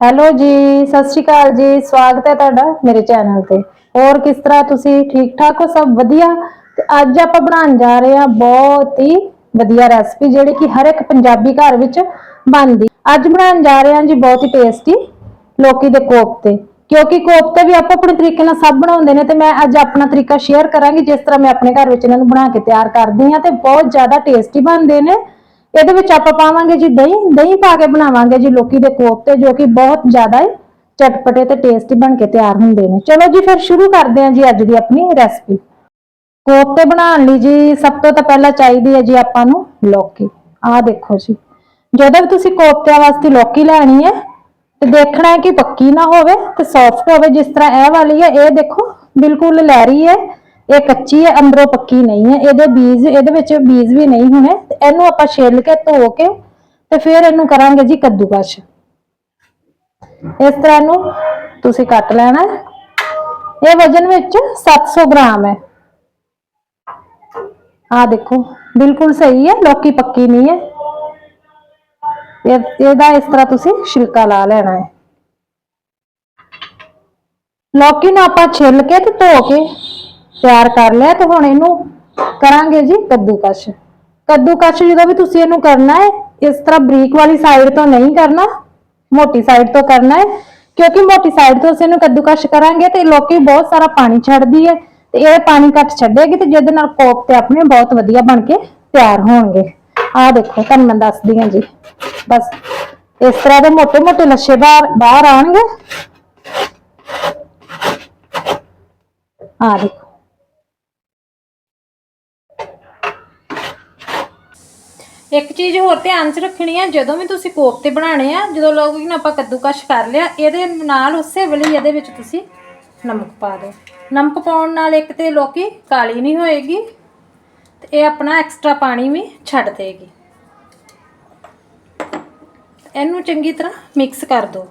Hello ਜੀ, ਸਤਿ ਸ਼੍ਰੀ ਅਕਾਲ ਜੀ। ਸਵਾਗਤ ਹੈ ਤੁਹਾਡਾ ਮੇਰੇ ਚੈਨਲ ਤੇ। ਹੋਰ ਕਿਸ ਤਰ੍ਹਾਂ ਤੁਸੀਂ ਠੀਕ ਠਾਕ ਹੋ? ਸਭ ਵਧੀਆ? ਤੇ ਅੱਜ ਆਪਾਂ ਬਣਾਉਣ ਜਾ ਰਹੇ ਹਾਂ ਬਹੁਤ ਹੀ ਵਧੀਆ ਰੈਸਪੀ ਜਿਹੜੀ ਕਿ ਹਰ ਇੱਕ ਪੰਜਾਬੀ ਘਰ ਵਿੱਚ ਬਣਦੀ। ਅੱਜ ਬਣਾਉਣ ਜਾ ਰਹੇ ਹਾਂ ਜੀ ਬਹੁਤ ਹੀ ਟੇਸਟੀ ਲੋਕੀ ਦੇ ਕੋਫਤੇ। ਕਿਉਂਕਿ ਕੋਫਤੇ ਵੀ ਆਪਾਂ ਆਪਣੇ ਤਰੀਕੇ ਨਾਲ ਸਭ ਬਣਾਉਂਦੇ ਨੇ ਤੇ ਮੈਂ ਅੱਜ ਆਪਣਾ ਤਰੀਕਾ ਸ਼ੇਅਰ ਕਰਾਂਗੀ, ਜਿਸ ਤਰ੍ਹਾਂ ਮੈਂ ਆਪਣੇ ਘਰ ਵਿੱਚ ਇਹਨਾਂ ਨੂੰ ਬਣਾ ਕੇ ਤਿਆਰ ਕਰਦੀ ਹਾਂ ਤੇ ਬਹੁਤ ਜ਼ਿਆਦਾ ਟੇਸਟੀ ਬਣਦੇ ਨੇ। ਇਹਦੇ ਵਿੱਚ ਆਪਾਂ ਪਾਵਾਂਗੇ ਜੀ ਦਹੀਂ ਦਹੀਂ ਪਾ ਕੇ ਬਣਾਵਾਂਗੇ ਜੀ ਲੋਕੀ ਦੇ ਕੋਫਤੇ, ਜੋ ਕਿ ਬਹੁਤ ਜ਼ਿਆਦਾ ਹੀ ਚਟਪਟੇ ਤੇ ਟੇਸਟੀ ਬਣ ਕੇ ਤਿਆਰ ਹੁੰਦੇ ਨੇ। ਚਲੋ ਜੀ, ਫਿਰ ਸ਼ੁਰੂ ਕਰਦੇ ਹਾਂ ਜੀ ਅੱਜ ਦੀ ਆਪਣੀ ਰੈਸਪੀ ਕੋਫਤੇ ਬਣਾਉਣ ਲਈ ਜੀ ਸਭ ਤੋਂ ਤਾਂ ਪਹਿਲਾਂ ਚਾਹੀਦੀ ਹੈ ਜੀ ਆਪਾਂ ਨੂੰ ਲੌਕੀ। ਆਹ ਦੇਖੋ ਜੀ। ਜਦੋਂ ਵੀ ਤੁਸੀਂ ਕੋਫਤਿਆਂ ਵਾਸਤੇ ਲੌਕੀ ਲੈਣੀ ਹੈ, ਤੇ ਦੇਖਣਾ ਹੈ ਕਿ ਪੱਕੀ ਨਾ ਹੋਵੇ ਤੇ ਸੌਫਟ ਹੋਵੇ, ਜਿਸ ਤਰ੍ਹਾਂ ਇਹ ਵਾਲੀ ਹੈ, ਇਹ ਦੇਖੋ, ਬਿਲਕੁਲ ਲਹਿਰੀ ਹੈ। ਇਹ ਕੱਚੀ ਹੈ, ਅੰਦਰੋਂ ਪੱਕੀ ਨਹੀਂ ਹੈ। ਇਹਦੇ ਬੀਜ, ਇਹਦੇ ਵਿੱਚ ਬੀਜ ਵੀ ਨਹੀਂ ਹੋਣੇ। ਤੇ ਇਹਨੂੰ ਆਪਾਂ ਛਿੱਲ ਕੇ ਧੋ ਕੇ ਤੇ ਫਿਰ ਇਹਨੂੰ ਕਰਾਂਗੇ ਜੀ ਕੱਦੂਕਸ਼। ਇਸ ਤਰ੍ਹਾਂ ਨੂੰ ਤੁਸੀਂ ਕੱਟ ਲੈਣਾ ਹੈ। ਇਹ ਵਜਨ ਵਿੱਚ 700 ਗ੍ਰਾਮ ਹੈ। ਆ ਦੇਖੋ, ਬਿਲਕੁਲ ਸਹੀ ਹੈ, ਲੋਕੀ ਪੱਕੀ ਨਹੀਂ ਹੈ। ਇਹ- ਇਹਦਾ ਇਸ ਤਰ੍ਹਾਂ ਤੁਸੀਂ ਛਿਲਕਾ ਲਾ ਲੈਣਾ ਹੈ। ਲੌਕੀ ਨੂੰ ਆਪਾਂ ਛਿੱਲ ਕੇ ਤੇ ਧੋ ਕੇ ਤਿਆਰ ਕਰ ਲਿਆ ਤੇ ਹੁਣ ਇਹਨੂੰ ਕਰਾਂਗੇ ਜੀ ਕੱਦੂਕਸ਼। ਕੱਦੂਕਸ਼ ਜਦੋਂ ਵੀ ਤੁਸੀਂ ਇਹਨੂੰ ਕਰਨਾ ਹੈ, ਇਸ ਤਰ੍ਹਾਂ ਬਰੀਕ ਵਾਲੀ ਸਾਈਡ ਤੋਂ ਨਹੀਂ ਕਰਨਾ, ਮੋਟੀ ਸਾਈਡ ਤੋਂ ਕਰਨਾ ਹੈ, ਕਿਉਂਕਿ ਮੋਟੀ ਸਾਈਡ ਤੋਂ ਅਸੀਂ ਇਹਨੂੰ ਕੱਦੂਕਸ਼ ਕਰਾਂਗੇ ਤੇ ਲੋਕੀ ਬਹੁਤ ਸਾਰਾ ਪਾਣੀ ਛੱਡਦੀ ਹੈ ਤੇ ਇਹ ਪਾਣੀ ਘੱਟ ਛੱਡੇਗੀ ਤੇ ਜਿਹਦੇ ਨਾਲ ਕੋਫਤੇ ਆਪਣੇ ਬਹੁਤ ਵਧੀਆ ਬਣ ਕੇ ਤਿਆਰ ਹੋਣਗੇ। ਆਹ ਦੇਖੋ, ਤੁਹਾਨੂੰ ਮੈਂ ਦੱਸਦੀ ਹਾਂ ਜੀ। ਬਸ, ਇਸ ਤਰ੍ਹਾਂ ਦੇ ਮੋਟੇ ਮੋਟੇ ਲੱਛੇ ਬਾਹਰ ਬਾਹਰ ਆਣਗੇ ਆਹ ਦੇਖੋ। ਇੱਕ ਚੀਜ਼ ਹੋਰ ਧਿਆਨ 'ਚ ਰੱਖਣੀ ਹੈ ਜਦੋਂ ਵੀ ਤੁਸੀਂ ਕੋਫਤੇ ਬਣਾਉਣੇ ਆ, ਜਦੋਂ ਲੋਕ ਨੂੰ ਆਪਾਂ ਕੱਦੂਕਸ਼ ਕਰ ਲਿਆ, ਇਹਦੇ ਨਾਲ ਉਸੇ ਵੇਲੇ ਇਹਦੇ ਵਿੱਚ ਤੁਸੀਂ ਨਮਕ ਪਾ ਦਿਓ। ਨਮਕ ਪਾਉਣ ਨਾਲ ਇੱਕ ਤੇ ਲੋਕੀ ਕਾਲੀ ਨਹੀਂ ਹੋਏਗੀ, ਤੇ ਇਹ ਆਪਣਾ ਐਕਸਟਰਾ ਪਾਣੀ ਵੀ ਛੱਡ ਦੇਗੀ। ਇਹਨੂੰ ਚੰਗੀ ਤਰ੍ਹਾਂ ਮਿਕਸ ਕਰ ਦਿਓ।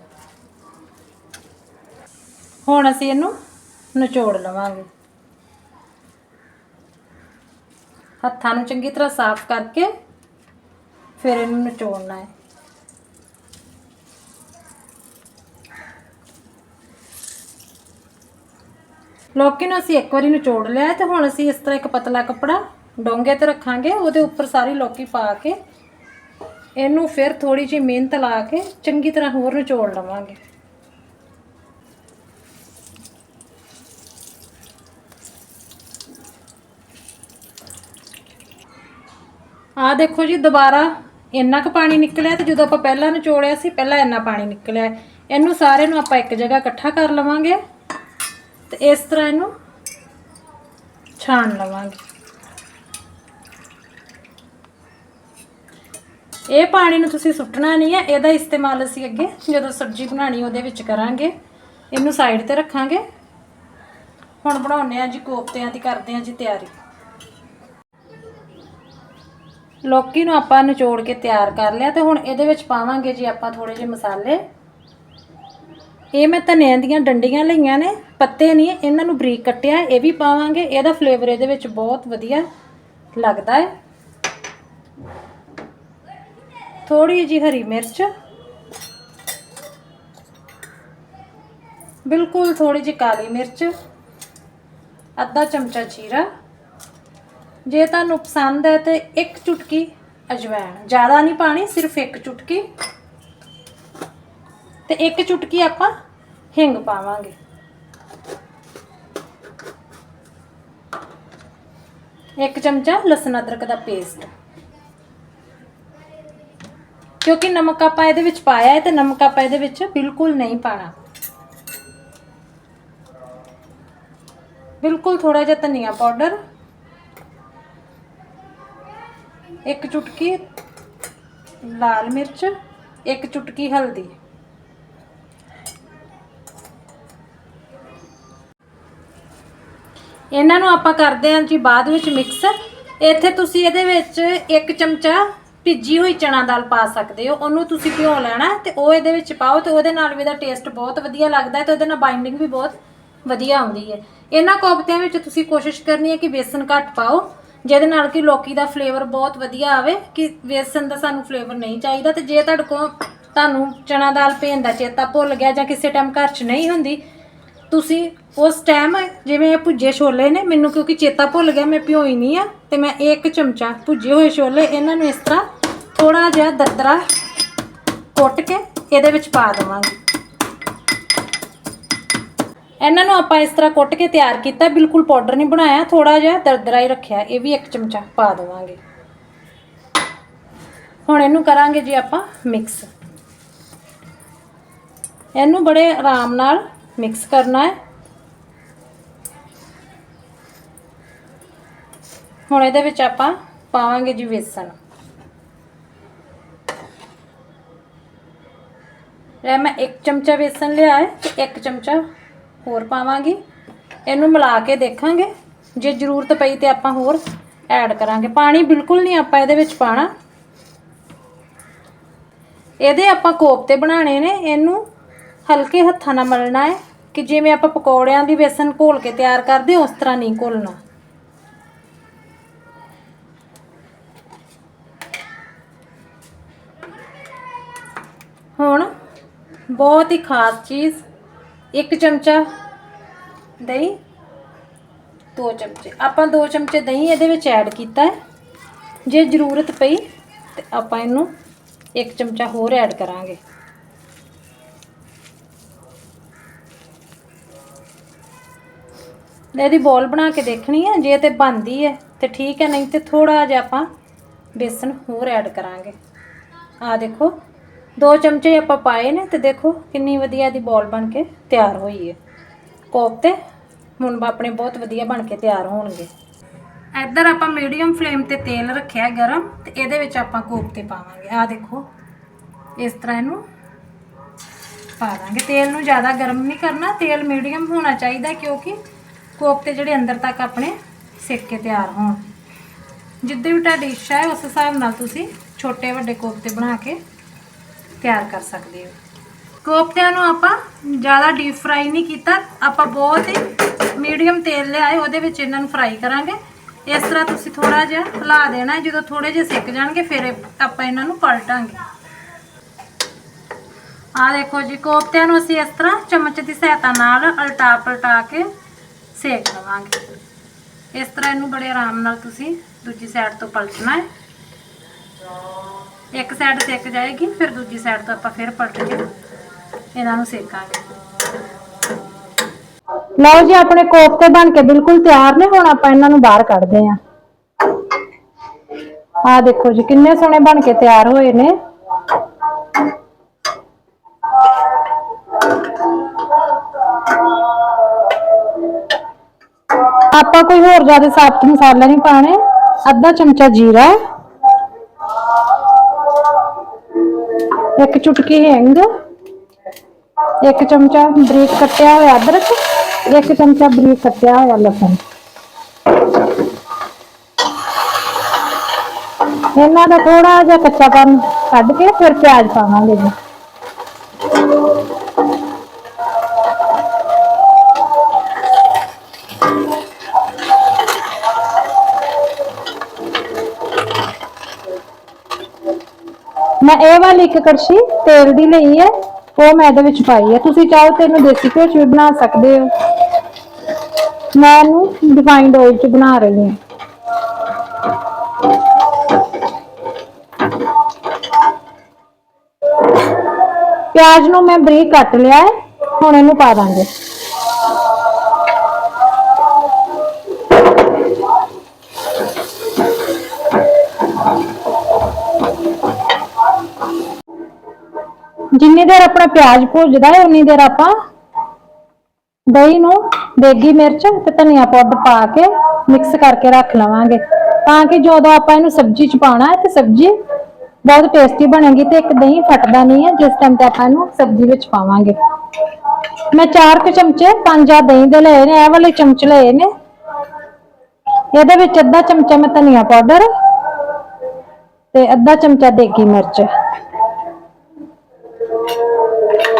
ਹੁਣ ਅਸੀਂ ਇਹਨੂੰ ਨਿਚੋੜ ਲਵਾਂਗੇ। ਹੱਥਾਂ ਨੂੰ ਚੰਗੀ ਤਰ੍ਹਾਂ ਸਾਫ਼ ਕਰਕੇ ਫਿਰ ਇਹਨੂੰ ਨਚੋੜਨਾ ਹੈ। ਲੌਕੀ ਨੂੰ ਅਸੀਂ ਇੱਕ ਵਾਰੀ ਨਿਚੋੜ ਲਿਆ ਤੇ ਹੁਣ ਅਸੀਂ ਇਸ ਤਰ੍ਹਾਂ ਇੱਕ ਪਤਲਾ ਕੱਪੜਾ ਡੋਂਗੇ ਤੇ ਰੱਖਾਂਗੇ, ਉਹਦੇ ਉੱਪਰ ਸਾਰੀ ਲੌਕੀ ਪਾ ਕੇ ਇਹਨੂੰ ਫਿਰ ਥੋੜੀ ਜਿਹੀ ਮਿਹਨਤ ਲਾ ਕੇ ਚੰਗੀ ਤਰ੍ਹਾਂ ਹੋਰ ਨਿਚੋੜ ਲਵਾਂਗੇ। ਆ ਦੇਖੋ ਜੀ, ਦੁਬਾਰਾ ਇੰਨਾ ਕੁ ਪਾਣੀ ਨਿਕਲਿਆ ਤੇ ਜਦੋਂ ਆਪਾਂ ਪਹਿਲਾਂ ਨਿਚੋੜਿਆ ਸੀ, ਪਹਿਲਾਂ ਇੰਨਾ ਪਾਣੀ ਨਿਕਲਿਆ। ਇਹਨੂੰ ਸਾਰੇ ਨੂੰ ਆਪਾਂ ਇੱਕ ਜਗ੍ਹਾ ਇਕੱਠਾ ਕਰ ਲਵਾਂਗੇ ਤੇ ਇਸ ਤਰ੍ਹਾਂ ਇਹਨੂੰ ਛਾਣ ਲਵਾਂਗੇ। ਇਹ ਪਾਣੀ ਨੂੰ ਤੁਸੀਂ ਸੁੱਟਣਾ ਨਹੀਂ ਹੈ, ਇਹਦਾ ਇਸਤੇਮਾਲ ਅਸੀਂ ਅੱਗੇ ਜਦੋਂ ਸਬਜ਼ੀ ਬਣਾਣੀ ਉਹਦੇ ਵਿੱਚ ਕਰਾਂਗੇ। ਇਹਨੂੰ ਸਾਈਡ ਤੇ ਰੱਖਾਂਗੇ। ਹੁਣ ਬਣਾਉਣੇ ਆ ਜੀ, ਕੋਫਤਿਆਂ ਦੀ, ਕਰਦੇ ਆ ਜੀ ਤਿਆਰੀ। ਲੌਕੀ ਨੂੰ ਆਪਾਂ ਨਿਚੋੜ ਕੇ ਤਿਆਰ ਕਰ ਲਿਆ ਤੇ ਹੁਣ ਇਹਦੇ ਵਿੱਚ ਪਾਵਾਂਗੇ ਜੀ ਆਪਾਂ ਥੋੜੇ ਜਿਹੇ ਮਸਾਲੇ। ਇਹ ਮੈਂ ਧਨਿਆਂ ਦੀਆਂ ਡੰਡੀਆਂ ਲਈਆਂ ਨੇ, ਪੱਤੇ ਨਹੀਂ ਇਹਨਾਂ ਨੂੰ ਬਰੀਕ ਕੱਟਿਆ, ਇਹ ਵੀ ਪਾਵਾਂਗੇ, ਇਹਦਾ ਫਲੇਵਰ ਇਹਦੇ ਵਿੱਚ ਬਹੁਤ ਵਧੀਆ ਲੱਗਦਾ ਹੈ। ਥੋੜੀ ਜਿਹੀ ਹਰੀ ਮਿਰਚ। ਬਿਲਕੁਲ ਥੋੜੀ ਜਿਹੀ ਕਾਲੀ ਮਿਰਚ। ਅੱਧਾ ਚਮਚਾ ਜੀਰਾ। ਜੇ ਤੁਹਾਨੂੰ ਪਸੰਦ ਹੈ ਤੇ ਇੱਕ ਚੁਟਕੀ ਅਜਵਾਇਣ ਜ਼ਿਆਦਾ ਨਹੀਂ ਪਾਣੀ, ਸਿਰਫ ਇੱਕ ਚੁਟਕੀ। ਤੇ ਇੱਕ ਚੁਟਕੀ ਆਪਾਂ ਹਿੰਗ ਪਾਵਾਂਗੇ। ਇੱਕ ਚਮਚਾ ਲਸਣ ਅਦਰਕ ਦਾ ਪੇਸਟ। ਕਿਉਂਕਿ ਨਮਕ ਆਪਾਂ ਇਹਦੇ ਵਿੱਚ ਪਾਇਆ ਹੈ ਤੇ ਨਮਕ ਆਪਾਂ ਇਹਦੇ ਵਿੱਚ ਬਿਲਕੁਲ ਨਹੀਂ ਪਾਣਾ। ਬਿਲਕੁਲ ਥੋੜਾ ਜਿਹਾ ਧਨੀਆ ਪਾਊਡਰ ਇੱਕ ਚੁਟਕੀ ਲਾਲ ਮਿਰਚ, ਇੱਕ ਚੁਟਕੀ ਹਲਦੀ। ਇਹਨਾਂ ਨੂੰ ਆਪਾਂ ਕਰਦੇ ਹਾਂ ਜੀ ਬਾਅਦ ਵਿੱਚ ਮਿਕਸ ਇੱਥੇ ਤੁਸੀਂ ਇਹਦੇ ਵਿੱਚ ਇੱਕ ਚਮਚਾ ਭਿੱਜੀ ਹੋਈ ਚਣਾ ਦਾਲ ਪਾ ਸਕਦੇ ਹੋ। ਉਹਨੂੰ ਤੁਸੀਂ ਭਿਓ ਲੈਣਾ ਤੇ ਉਹ ਇਹਦੇ ਵਿੱਚ ਪਾਓ ਤੇ ਉਹਦੇ ਨਾਲ ਵੀ ਇਹਦਾ ਟੇਸਟ ਬਹੁਤ ਵਧੀਆ ਲੱਗਦਾ ਤੇ ਉਹਦੇ ਨਾਲ ਬਾਈਂਡਿੰਗ ਵੀ ਬਹੁਤ ਵਧੀਆ ਆਉਂਦੀ ਹੈ। ਇਹਨਾਂ ਕੋਫਤਿਆਂ ਵਿੱਚ ਤੁਸੀਂ ਕੋਸ਼ਿਸ਼ ਕਰਨੀ ਹੈ ਕਿ ਬੇਸਨ ਘੱਟ ਪਾਓ। ਜਿਹਦੇ ਨਾਲ ਕਿ ਲੋਕੀ ਦਾ ਫਲੇਵਰ ਬਹੁਤ ਵਧੀਆ ਆਵੇ, ਕਿ ਬੇਸਨ ਦਾ ਸਾਨੂੰ ਫਲੇਵਰ ਨਹੀਂ ਚਾਹੀਦਾ ਤੇ ਜੇ ਤੁਹਾਡੇ ਕੋਲ ਤੁਹਾਨੂੰ ਚਣਾ ਦਾਲ ਭੇਣ ਦਾ ਚੇਤਾ ਭੁੱਲ ਗਿਆ ਜਾਂ ਕਿਸੇ ਟਾਈਮ ਘਰ 'ਚ ਨਹੀਂ ਹੁੰਦੀ, ਤੁਸੀਂ ਉਸ ਟਾਈਮ ਜਿਵੇਂ ਇਹ ਭੁੱਜੇ ਛੋਲੇ ਨੇ, ਮੈਨੂੰ ਕਿਉਂਕਿ ਚੇਤਾ ਭੁੱਲ ਗਿਆ, ਮੈਂ ਭਿਓਈ ਨਹੀਂ ਆ, ਤੇ ਮੈਂ ਇੱਕ ਚਮਚਾ ਭੁੱਜੇ ਹੋਏ ਛੋਲੇ ਇਹਨਾਂ ਨੂੰ ਇਸ ਤਰ੍ਹਾਂ ਥੋੜਾ ਜਿਹਾ ਦਰਦਰਾ ਕੁੱਟ ਕੇ ਇਹਦੇ ਵਿੱਚ ਪਾ ਦੇਵਾਂਗੀ। ਇਹਨਾਂ ਨੂੰ ਆਪਾਂ ਇਸ ਤਰ੍ਹਾਂ ਕੁੱਟ ਕੇ ਤਿਆਰ ਕੀਤਾ, ਬਿਲਕੁਲ ਪਾਊਡਰ ਨਹੀਂ ਬਣਾਇਆ ਥੋੜਾ ਜਿਹਾ ਦਰਦਰਾ ਹੀ ਰੱਖਿਆ, ਇਹ ਵੀ ਇੱਕ ਚਮਚਾ ਪਾ ਦੇਵਾਂਗੇ। ਹੁਣ ਇਹਨੂੰ ਕਰਾਂਗੇ ਜੀ ਆਪਾਂ ਮਿਕਸ ਇਹਨੂੰ ਬੜੇ ਆਰਾਮ ਨਾਲ ਮਿਕਸ ਕਰਨਾ ਹੈ। ਹੁਣ ਇਹਦੇ ਵਿੱਚ ਆਪਾਂ ਪਾਵਾਂਗੇ ਜੀ ਵੇਸਣ। ਇਹ ਮੈਂ ਇੱਕ ਚਮਚਾ ਵੇਸਣ ਲਿਆ ਹੈ ਤੇ ਇੱਕ ਚਮਚਾ ਹੋਰ ਪਾਵਾਂਗੀ। ਇਹਨੂੰ ਮਿਲਾ ਕੇ ਦੇਖਾਂਗੇ। ਜੇ ਜ਼ਰੂਰਤ ਪਈ ਤੇ ਆਪਾਂ ਹੋਰ ਐਡ ਕਰਾਂਗੇ। ਪਾਣੀ ਬਿਲਕੁਲ ਨਹੀਂ ਆਪਾਂ ਇਹਦੇ ਵਿੱਚ ਪਾਣਾ। ਇਹਦੇ ਆਪਾਂ ਕੋਫਤੇ ਬਣਾਣੇ ਨੇ। ਇਹਨੂੰ ਹਲਕੇ ਹੱਥਾਂ ਨਾਲ ਮਲਣਾ ਹੈ ਕਿ ਜਿਵੇਂ ਆਪਾਂ ਪਕੌੜਿਆਂ ਦੀ ਬੇਸਨ ਘੋਲ ਕੇ ਤਿਆਰ ਕਰਦੇ ਉਸ ਤਰ੍ਹਾਂ ਨਹੀਂ ਘੋਲਣਾ। ਹੁਣ ਬਹੁਤ ਹੀ ਖਾਸ ਚੀਜ਼ ਇੱਕ ਚਮਚਾ ਦਹੀਂ, ਦੋ ਚਮਚੇ। ਆਪਾਂ ਦੋ ਚਮਚੇ ਦਹੀਂ ਇਹਦੇ ਵਿੱਚ ਐਡ ਕੀਤਾ ਹੈ। ਜੇ ਜ਼ਰੂਰਤ ਪਈ ਤੇ ਆਪਾਂ ਇਹਨੂੰ ਇੱਕ ਚਮਚਾ ਹੋਰ ਐਡ ਕਰਾਂਗੇ। ਇਹਦੀ ਬੋਲ ਬਣਾ ਕੇ ਦੇਖਣੀ ਹੈ। ਜੇ ਤੇ ਬਣਦੀ ਹੈ ਤੇ ਠੀਕ ਹੈ, ਨਹੀਂ ਤੇ ਥੋੜਾ ਜਿਹਾ ਆਪਾਂ ਬੇਸਨ ਹੋਰ ਐਡ ਕਰਾਂਗੇ। ਆ ਦੇਖੋ ਦੋ ਚਮਚੇ ਆਪਾਂ ਪਾਏ ਨੇ ਤੇ ਦੇਖੋ ਕਿੰਨੀ ਵਧੀਆ ਦੀ ਬੋਲ ਬਣ ਕੇ ਤਿਆਰ ਹੋਈ ਹੈ। ਕੋਫਤੇ ਹੁਣ ਆਪਣੇ ਬਹੁਤ ਵਧੀਆ ਬਣ ਕੇ ਤਿਆਰ ਹੋਣਗੇ। ਇੱਧਰ ਆਪਾਂ ਮੀਡੀਅਮ ਫਲੇਮ ਤੇ ਤੇਲ ਰੱਖਿਆ ਗਰਮ ਤੇ ਇਹਦੇ ਵਿੱਚ ਆਪਾਂ ਕੋਫਤੇ ਪਾਵਾਂਗੇ। ਆ ਦੇਖੋ, ਇਸ ਤਰ੍ਹਾਂ ਇਹਨੂੰ ਪਾ ਦਾਂਗੇ। ਤੇਲ ਨੂੰ ਜ਼ਿਆਦਾ ਗਰਮ ਨਹੀਂ ਕਰਨਾ, ਤੇਲ ਮੀਡੀਅਮ ਹੋਣਾ ਚਾਹੀਦਾ ਕਿਉਂਕਿ ਕੋਫਤੇ ਜਿਹੜੇ ਅੰਦਰ ਤੱਕ ਆਪਣੇ ਸਿੱਕ ਕੇ ਤਿਆਰ ਹੋਣ। ਜਿੱਦੇ ਵੀ ਤੁਹਾਡੀ ਇੱਛਾ ਹੈ, ਉਸ ਹਿਸਾਬ ਨਾਲ ਤੁਸੀਂ ਛੋਟੇ ਵੱਡੇ ਕੋਫਤੇ ਬਣਾ ਕੇ ਤਿਆਰ ਕਰ ਸਕਦੇ ਹੋ। ਕੋਫਤਿਆਂ ਨੂੰ ਆਪਾਂ ਜ਼ਿਆਦਾ ਡੀਪ ਫਰਾਈ ਨਹੀਂ ਕੀਤਾ। ਆਪਾਂ ਬਹੁਤ ਹੀ ਮੀਡੀਅਮ ਤੇਲ ਲਿਆਏ, ਉਹਦੇ ਵਿੱਚ ਇਹਨਾਂ ਨੂੰ ਫਰਾਈ ਕਰਾਂਗੇ। ਇਸ ਤਰ੍ਹਾਂ ਤੁਸੀਂ ਥੋੜਾ ਜਿਹਾ ਹਿਲਾ ਦੇਣਾ ਜਦੋਂ ਥੋੜੇ ਜਿਹੇ ਸਿੱਕ ਜਾਣਗੇ, ਫਿਰ ਆਪਾਂ ਇਹਨਾਂ ਨੂੰ ਪਲਟਾਂਗੇ। ਆਹ ਦੇਖੋ ਜੀ, ਕੋਫਤਿਆਂ ਨੂੰ ਅਸੀਂ ਇਸ ਤਰ੍ਹਾਂ ਚਮਚ ਦੀ ਸਹਾਇਤਾ ਨਾਲ ਉਲਟਾ ਪਲਟਾ ਕੇ ਸੇਕ ਲਵਾਂਗੇ ਇਸ ਤਰ੍ਹਾਂ ਇਹਨੂੰ ਬੜੇ ਆਰਾਮ ਨਾਲ ਤੁਸੀਂ ਦੂਜੀ ਸਾਈਡ ਤੋਂ ਪਲਟਣਾ ਹੈ। ਇੱਕ ਸਾਈਡ ਸਿੱਕ ਜਾਏਗੀ, ਫਿਰ ਦੂਜੀ ਸਾਈਡ ਤੋਂ ਆਪਾਂ ਫਿਰ ਪਲਟ ਕੇ ਇਹਨਾਂ ਨੂੰ ਸੇਕਾਂਗੇ। ਲਓ ਜੀ, ਆਪਣੇ ਕੋਫਤੇ ਬਣ ਕੇ ਬਿਲਕੁਲ ਤਿਆਰ ਨੇ, ਹੁਣ ਆਪਾਂ ਇਹਨਾਂ ਨੂੰ ਬਾਹਰ ਕੱਢਦੇ ਆਂ ਆ ਦੇਖੋ ਜੀ, ਕਿੰਨੇ ਸੋਹਣੇ ਬਣ ਕੇ ਤਿਆਰ ਹੋਏ ਨੇ। ਆਪਾਂ ਕੋਈ ਹੋਰ ਜ਼ਿਆਦਾ ਸਾਬਤ ਮਸਾਲਾ ਨਹੀਂ ਪਾਣੇ ਅੱਧਾ ਚਮਚਾ ਜੀਰਾ। ਇੱਕ ਚੁਟਕੀ ਹਿੰਗ, ਇੱਕ ਚਮਚਾ ਬਰੀਕ ਕੱਟਿਆ ਹੋਇਆ ਅਦਰਕ, ਇੱਕ ਚਮਚਾ ਬਰੀਕ ਕੱਟਿਆ ਹੋਇਆ ਲਸਣ। ਇਹਨਾਂ ਦਾ ਥੋੜਾ ਜਿਹਾ ਕੱਚਾਪਨ ਕੱਢ ਕੇ ਫਿਰ ਪਿਆਜ਼ ਪਾਵਾਂਗੇ ਜੀ। ਇਹ ਵਾਲੀ ਇੱਕ ਕੜਛੀ ਤੇਲ ਦੀ ਲਈ ਹੈ, ਉਹ ਮੈਂ ਇਹਦੇ ਵਿੱਚ ਪਾਈ ਹੈ। ਤੁਸੀਂ ਚਾਹੋ ਤੇ ਇਹਨੂੰ ਦੇਸੀ ਘਿਓ 'ਚ ਵੀ ਬਣਾ ਸਕਦੇ ਹੋ। ਮੈਂ ਇਹਨੂੰ ਰਿਫਾਈਨਡ ਆਇਲ 'ਚ ਬਣਾ ਰਹੀ ਹਾਂ। ਪਿਆਜ਼ ਨੂੰ ਮੈਂ ਬਰੀਕ ਕੱਟ ਲਿਆ ਹੈ, ਹੁਣ ਇਹਨੂੰ ਪਾ ਦਾਂਗੇ। ਜਿੰਨੀ ਦੇਰ ਆਪਣਾ ਪਿਆਜ਼ ਭੁੱਜਦਾ ਹੈ, ਉਨੀ ਦੇਰ ਆਪਾਂ ਦਹੀਂ ਨੂੰ ਦੇਗੀ ਮਿਰਚ ਤੇ ਧਨੀਆ ਪਾਊਡਰ ਪਾ ਕੇ ਮਿਕਸ ਕਰਕੇ ਰੱਖ ਲਵਾਂਗੇ। ਤਾਂ ਕਿ ਜਦੋਂ ਆਪਾਂ ਇਹਨੂੰ ਸਬਜ਼ੀ ਚ ਪਾਣਾ ਹੈ ਤੇ ਸਬਜ਼ੀ ਬਹੁਤ ਟੇਸਟੀ ਬਣੇਗੀ ਤੇ ਇੱਕ ਦਹੀਂ ਫਟਦਾ ਨਹੀਂ ਹੈ, ਜਿਸ ਟਾਈਮ ਤੇ ਆਪਾਂ ਇਹਨੂੰ ਸਬਜ਼ੀ ਵਿੱਚ ਪਾਵਾਂਗੇ। ਮੈਂ ਚਾਰ ਕੁ ਚਮਚੇ ਪੰਜ ਆ ਦਹੀਂ ਦੇ ਲਏ ਨੇ, ਇਹ ਵਾਲੇ ਚਮਚ ਲਏ ਨੇ। ਇਹਦੇ ਵਿੱਚ ਅੱਧਾ ਚਮਚਾ ਮੈਂ ਧਨੀਆ ਪਾਊਡਰ ਤੇ ਅੱਧਾ ਚਮਚਾ ਦੇਗੀ ਮਿਰਚ।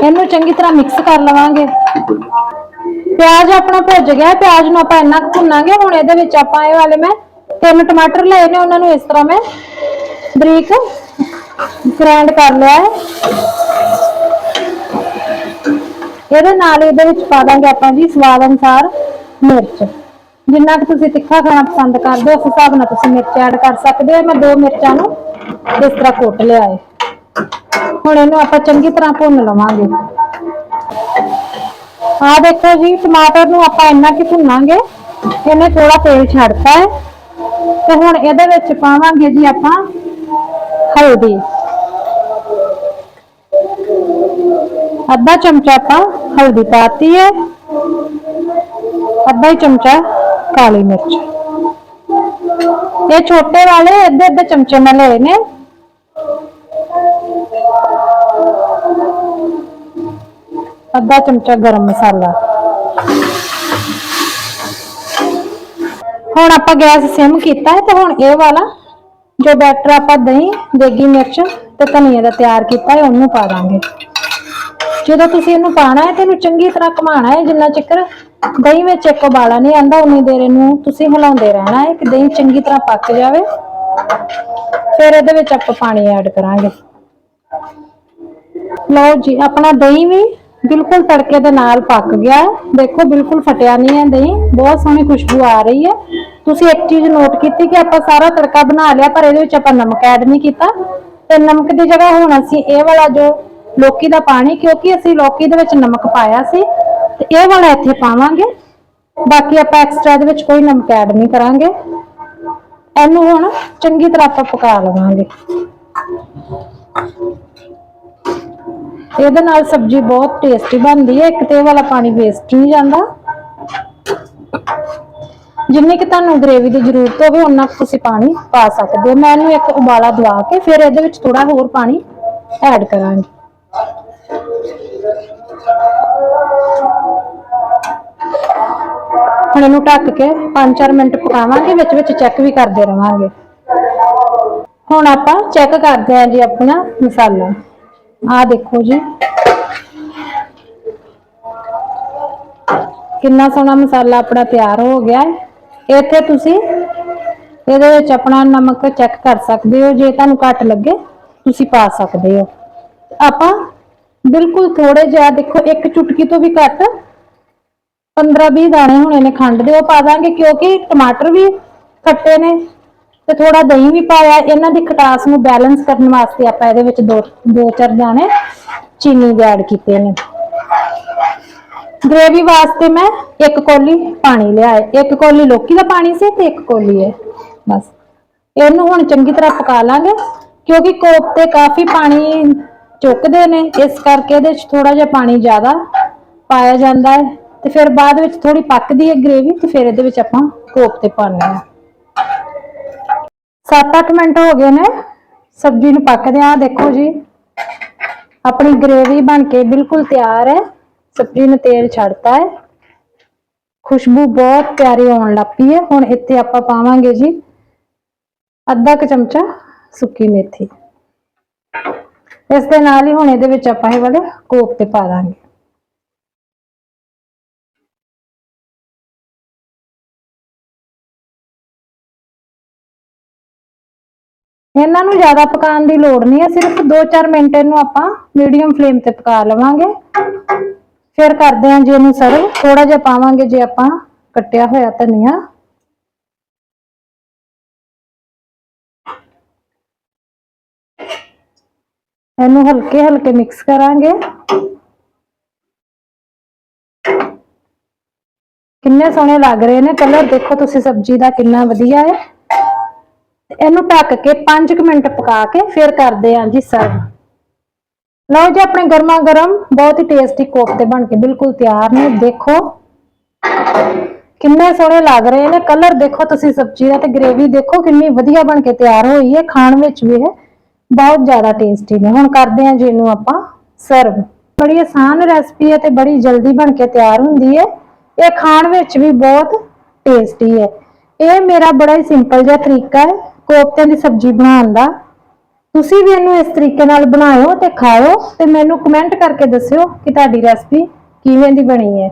ਇਹਨੂੰ ਚੰਗੀ ਤਰ੍ਹਾਂ ਮਿਕਸ ਕਰ ਲਵਾਂਗੇ। ਪਿਆਜ਼ ਆਪਣਾ ਭੁੱਜ ਗਿਆ, ਪਿਆਜ਼ ਨੂੰ ਆਪਾਂ ਇੰਨਾ ਭੁੰਨਾਂਗੇ, ਹੁਣ ਇਹਦੇ ਵਿੱਚ ਆਪਾਂ ਇਹ ਵਾਲੇ ਮੈਂ ਤਿੰਨ ਟਮਾਟਰ ਲਏ ਨੇ, ਉਹਨਾਂ ਨੂੰ ਇਸ ਤਰ੍ਹਾਂ ਮੈਂ ਬਰੀਕ ਗ੍ਰਾਈਂਡ ਕਰ ਲਿਆ ਹੈ। ਇਹਦੇ ਨਾਲ ਇਹਦੇ ਵਿੱਚ ਪਾ ਦਾਂਗੇ ਆਪਾਂ ਜੀ ਸਵਾਦ ਅਨੁਸਾਰ ਮਿਰਚ। ਜਿੰਨਾ ਕਿ ਤੁਸੀਂ ਤਿੱਖਾ ਖਾਣਾ ਪਸੰਦ ਕਰਦੇ ਹੋ, ਉਸ ਹਿਸਾਬ ਨਾਲ ਤੁਸੀਂ ਮਿਰਚ ਐਡ ਕਰ ਸਕਦੇ ਹੋ। ਮੈਂ ਦੋ ਮਿਰਚਾਂ ਨੂੰ ਇਸ ਤਰ੍ਹਾਂ ਕੁੱਟ ਲਿਆ ਹੈ। ਹੁਣ ਇਹਨੂੰ ਆਪਾਂ ਚੰਗੀ ਤਰ੍ਹਾਂ ਭੁੰਨ ਲਵਾਂਗੇ। ਆਹ ਦੇਖੋ ਜੀ, ਟਮਾਟਰ ਨੂੰ ਆਪਾਂ ਇੰਨਾ ਕਿ ਭੁੰਨਾਂਗੇ, ਇਹਨੇ ਥੋੜਾ ਤੇਲ ਛੱਡਤਾ ਹੈ। ਤੇ ਹੁਣ ਇਹਦੇ ਵਿੱਚ ਪਾਵਾਂਗੇ ਜੀ ਆਪਾਂ ਹਲਦੀ। ਅੱਧਾ ਚਮਚਾ ਆਪਾਂ ਹਲਦੀ ਪਾਤੀ ਹੈ। ਅੱਧਾ ਹੀ ਚਮਚਾ ਕਾਲੀ ਮਿਰਚ। ਇਹ ਛੋਟੇ ਵਾਲੇ ਅੱਧੇ ਅੱਧੇ ਚਮਚੇ ਮੈਂ ਲਏ ਨੇ। ਅੱਧਾ ਚਮਚਾ ਗਰਮ ਮਸਾਲਾ। ਹੁਣ ਆਪਾਂ ਗੈਸ ਸਿਮ ਕੀਤਾ ਹੈ ਤੇ ਹੁਣ ਇਹ ਵਾਲਾ, ਜੋ ਬੈਟਰ ਆਪਾਂ ਦਹੀਂ, ਦੇਗੀ ਮਿਰਚ ਤੇ ਧਨੀਆ ਦਾ ਤਿਆਰ ਕੀਤਾ ਹੈ, ਉਹਨੂੰ ਪਾ ਦਾਂਗੇ। ਜਦੋਂ ਤੁਸੀਂ ਇਹਨੂੰ ਪਾਣਾ ਹੈ ਤੇ ਇਹਨੂੰ ਚੰਗੀ ਤਰ੍ਹਾਂ ਘੁਮਾਣਾ ਹੈ, ਜਿੰਨਾ ਚਿਕਰ ਦਹੀਂ ਵਿੱਚ ਇੱਕ ਉਬਾਲਾ ਨਹੀਂ ਆਂਦਾ ਉਨੀ ਦੇਰ ਇਹਨੂੰ ਤੁਸੀਂ ਹਿਲਾਉਂਦੇ ਰਹਿਣਾ ਹੈ, ਕਿ ਦਹੀਂ ਚੰਗੀ ਤਰ੍ਹਾਂ ਪੱਕ ਜਾਵੇ। ਫਿਰ ਇਹਦੇ ਵਿੱਚ ਆਪਾਂ ਪਾਣੀ ਐਡ ਕਰਾਂਗੇ। ਲਓ ਜੀ, ਆਪਣਾ ਦਹੀਂ ਵੀ ਬਿਲਕੁਲ ਤੜਕੇ ਦੇ ਨਾਲ ਪੱਕ ਗਿਆ ਦੇਖੋ, ਬਿਲਕੁਲ ਫਟਿਆ ਨਹੀਂ ਹੈ ਦਹੀਂ। ਬਹੁਤ ਸੋਹਣੀ ਖੁਸ਼ਬੂ ਆ ਰਹੀ ਹੈ। ਤੁਸੀਂ ਇੱਕ ਚੀਜ਼ ਨੋਟ ਕੀਤੀ ਕਿ ਆਪਾਂ ਸਾਰਾ ਤੜਕਾ ਬਣਾ ਲਿਆ, ਪਰ ਇਹਦੇ ਵਿੱਚ ਆਪਾਂ ਨਮਕ ਐਡ ਨਹੀਂ ਕੀਤਾ। ਤੇ ਨਮਕ ਦੀ ਜਗ੍ਹਾ ਹੁਣ ਅਸੀਂ ਇਹ ਵਾਲਾ ਜੋ ਲੌਕੀ ਦਾ ਪਾਣੀ, ਕਿਉਂਕਿ ਅਸੀਂ ਲੋਕੀ ਦੇ ਵਿੱਚ ਨਮਕ ਪਾਇਆ ਸੀ, ਤੇ ਇਹ ਵਾਲਾ ਇੱਥੇ ਪਾਵਾਂਗੇ। ਬਾਕੀ ਆਪਾਂ ਐਕਸਟਰਾ ਦੇ ਵਿੱਚ ਕੋਈ ਨਮਕ ਐਡ ਨਹੀਂ ਕਰਾਂਗੇ। ਇਹਨੂੰ ਹੁਣ ਚੰਗੀ ਤਰ੍ਹਾਂ ਆਪਾਂ ਪਕਾ ਲਵਾਂਗੇ। ਇਹਦੇ ਨਾਲ ਸਬਜ਼ੀ ਬਹੁਤ ਟੇਸਟੀ ਬਣਦੀ ਹੈ, ਇੱਕ ਤੇ ਵਾਲਾ ਪਾਣੀ ਵੇਸਟ ਨਹੀਂ ਜਾਂਦਾ। ਜਿੰਨੀ ਕਿ ਤੁਹਾਨੂੰ ਗ੍ਰੇਵੀ ਦੀ ਜ਼ਰੂਰਤ ਹੋਵੇ ਉਨਾ ਕੁ ਤੁਸੀਂ ਪਾਣੀ ਪਾ ਸਕਦੇ ਹੋ। ਮੈਂ ਇਹਨੂੰ ਇੱਕ ਉਬਾਲਾ ਦਵਾ ਕੇ ਫਿਰ ਇਹਦੇ ਵਿੱਚ ਥੋੜਾ ਹੋਰ ਪਾਣੀ ਐਡ ਕਰਾਂਗੀ। ਹੁਣ ਇਹਨੂੰ ਢੱਕ ਕੇ 5-4 ਮਿੰਟ ਪਕਾਵਾਂਗੇ, ਵਿੱਚ ਵਿੱਚ ਚੈੱਕ ਵੀ ਕਰਦੇ ਰਵਾਂਗੇ। ਹੁਣ ਆਪਾਂ ਚੈੱਕ ਕਰਦੇ ਹਾਂ ਜੀ ਆਪਣਾ ਮਸਾਲਾ। ਆਹ ਦੇਖੋ ਜੀ। ਕਿੰਨਾ ਸੋਹਣਾ ਮਸਾਲਾ ਆਪਣਾ ਤਿਆਰ ਹੋ ਗਿਆ ਹੈ। ਇੱਥੇ ਤੁਸੀਂ ਇਹਦੇ ਵਿੱਚ ਆਪਣਾ ਨਮਕ ਚੈੱਕ ਕਰ ਸਕਦੇ ਹੋ। ਜੇ ਤੁਹਾਨੂੰ ਘੱਟ ਲੱਗੇ, ਤੁਸੀਂ ਪਾ ਸਕਦੇ ਹੋ। ਆਪਾਂ ਬਿਲਕੁਲ ਥੋੜੇ ਜਿਹਾ ਦੇਖੋ, ਇੱਕ ਚੁਟਕੀ ਤੋਂ ਵੀ ਘੱਟ 15-20 ਦਾਣੇ ਹੋਣੇ ਨੇ ਖੰਡ ਦੇ, ਉਹ ਪਾ ਦਾਂਗੇ ਕਿਉਂਕਿ ਟਮਾਟਰ ਵੀ ਖੱਟੇ ਨੇ। ਤੇ ਥੋੜਾ ਦਹੀਂ ਵੀ ਪਾਇਆ, ਇਹਨਾਂ ਦੀ ਖਟਾਸ ਨੂੰ ਬੈਲੈਂਸ ਕਰਨ ਵਾਸਤੇ ਆਪਾਂ ਇਹਦੇ ਵਿੱਚ ਦੋ ਦੋ ਚਾਰ ਦਾਣੇ ਚੀਨੀ ਦੇ ਐਡ ਕੀਤੇ ਨੇ। ਗ੍ਰੇਵੀ ਵਾਸਤੇ ਮੈਂ ਇੱਕ ਕੋਲੀ ਪਾਣੀ ਲਿਆ ਹੈ ਇੱਕ ਕੋਲੀ ਲੋਕੀ ਦਾ ਪਾਣੀ ਸੀ ਤੇ ਇੱਕ ਕੋਲੀ ਹੈ ਬਸ। ਇਹਨੂੰ ਹੁਣ ਚੰਗੀ ਤਰ੍ਹਾਂ ਪਕਾ ਲਾਂਗੇ, ਕਿਉਂਕਿ ਕੋਫਤੇ ਕਾਫੀ ਪਾਣੀ ਚੁੱਕਦੇ ਨੇ, ਇਸ ਕਰਕੇ ਇਹਦੇ ਵਿੱਚ ਥੋੜਾ ਜਿਹਾ ਪਾਣੀ ਜ਼ਿਆਦਾ ਪਾਇਆ ਜਾਂਦਾ ਹੈ। ਤੇ ਫਿਰ ਬਾਅਦ ਵਿੱਚ ਥੋੜੀ ਪੱਕਦੀ ਹੈ ਗ੍ਰੇਵੀ ਤੇ ਫਿਰ ਇਹਦੇ ਵਿੱਚ ਆਪਾਂ ਕੋਫਤੇ ਪਾਉਂਦੇ ਹਾਂ। 7-8 ਮਿੰਟ ਹੋ ਗਏ ਨੇ। ਸਬਜ਼ੀ ਨੂੰ ਪੱਕਦੇ ਆ ਦੇਖੋ ਜੀ। ਆਪਣੀ ਗ੍ਰੇਵੀ ਬਣ ਕੇ ਬਿਲਕੁਲ ਤਿਆਰ ਹੈ। ਸਬਜ਼ੀ ਨੂੰ ਤੇਲ ਛੱਡਤਾ ਹੈ। ਖੁਸ਼ਬੂ ਬਹੁਤ ਪਿਆਰੀ ਆਉਣ ਲੱਗ ਪਈ ਹੈ। ਹੁਣ ਇੱਥੇ ਆਪਾਂ ਪਾਵਾਂਗੇ ਜੀ ਅੱਧਾ ਕੁ ਚਮਚਾ ਸੁੱਕੀ ਮੇਥੀ। ਇਸ ਦੇ ਨਾਲ ਹੀ ਹੁਣ ਇਹਦੇ ਵਿੱਚ ਆਪਾਂ ਇਹ ਵਾਲੇ ਕੋਫਤੇ ਪਾ ਦਾਂਗੇ। ਇਹਨਾਂ ਨੂੰ ਜ਼ਿਆਦਾ ਪਕਾਉਣ ਦੀ ਲੋੜ ਨਹੀਂ ਹੈ, ਸਿਰਫ 2-4 ਮਿੰਟ ਇਹਨੂੰ ਆਪਾਂ ਮੀਡੀਅਮ ਫਲੇਮ ਤੇ ਪਕਾ ਲਵਾਂਗੇ। ਫਿਰ ਕਰਦੇ ਹਾਂ ਜੀ ਇਹਨੂੰ ਸਰਵ ਥੋੜਾ ਜਿਹਾ ਪਾਵਾਂਗੇ ਜੇ ਆਪਾਂ ਕੱਟਿਆ ਹੋਇਆ ਧਨੀਆ। ਇਹਨੂੰ ਹਲਕੇ ਹਲਕੇ ਮਿਕਸ ਕਰਾਂਗੇ। ਕਿੰਨੇ ਸੋਹਣੇ ਲੱਗ ਰਹੇ ਨੇ। ਕਲਰ ਦੇਖੋ ਤੁਸੀਂ ਸਬਜ਼ੀ ਦਾ ਕਿੰਨਾ ਵਧੀਆ ਹੈ। ਇਹਨੂੰ ਢੱਕ ਕੇ 5 ਮਿੰਟ ਪਕਾ ਕੇ ਫਿਰ ਕਰਦੇ ਹਾਂ ਜੀ ਸਰਵ ਲਓ ਜੀ, ਆਪਣੇ ਗਰਮਾ ਗਰਮ ਬਹੁਤ ਹੀ ਟੇਸਟੀ ਕੋਫਤੇ ਬਣ ਕੇ ਬਿਲਕੁਲ ਤਿਆਰ ਨੇ। ਦੇਖੋ ਕਿੰਨੇ ਸੋਹਣੇ ਲੱਗ ਰਹੇ ਨੇ। ਕਲਰ ਦੇਖੋ ਤੁਸੀਂ ਸਬਜ਼ੀ ਦਾ ਤੇ ਗ੍ਰੇਵੀ ਦੇਖੋ ਕਿੰਨੀ ਵਧੀਆ ਬਣ ਕੇ ਤਿਆਰ ਹੋਈ ਹੈ। ਖਾਣ ਵਿੱਚ ਵੀ ਇਹ ਬਹੁਤ ਜ਼ਿਆਦਾ ਟੇਸਟੀ ਨੇ। ਹੁਣ ਕਰਦੇ ਹਾਂ ਜੀ ਇਹਨੂੰ ਆਪਾਂ ਸਰਵ ਬੜੀ ਆਸਾਨ ਰੈਸਪੀ ਹੈ ਤੇ ਬੜੀ ਜਲਦੀ ਬਣ ਕੇ ਤਿਆਰ ਹੁੰਦੀ ਹੈ। ਇਹ ਖਾਣ ਵਿੱਚ ਵੀ ਬਹੁਤ ਟੇਸਟੀ ਹੈ। ਇਹ ਮੇਰਾ ਬੜਾ ਹੀ ਸਿੰਪਲ ਜਿਹਾ ਤਰੀਕਾ ਹੈ। ਕੋਫਤਿਆਂ ਦੀ ਸਬਜ਼ੀ ਬਣਾਉਣ ਦਾ। ਤੁਸੀਂ ਵੀ ਇਹਨੂੰ ਇਸ ਤਰੀਕੇ ਨਾਲ ਬਣਾਇਓ ਤੇ ਖਾਓ ਤੇ ਮੈਨੂੰ ਕਮੈਂਟ ਕਰਕੇ ਦੱਸਿਓ ਕਿ ਤੁਹਾਡੀ ਰੈਸਪੀ ਕਿਵੇਂ ਦੀ ਬਣੀ ਹੈ।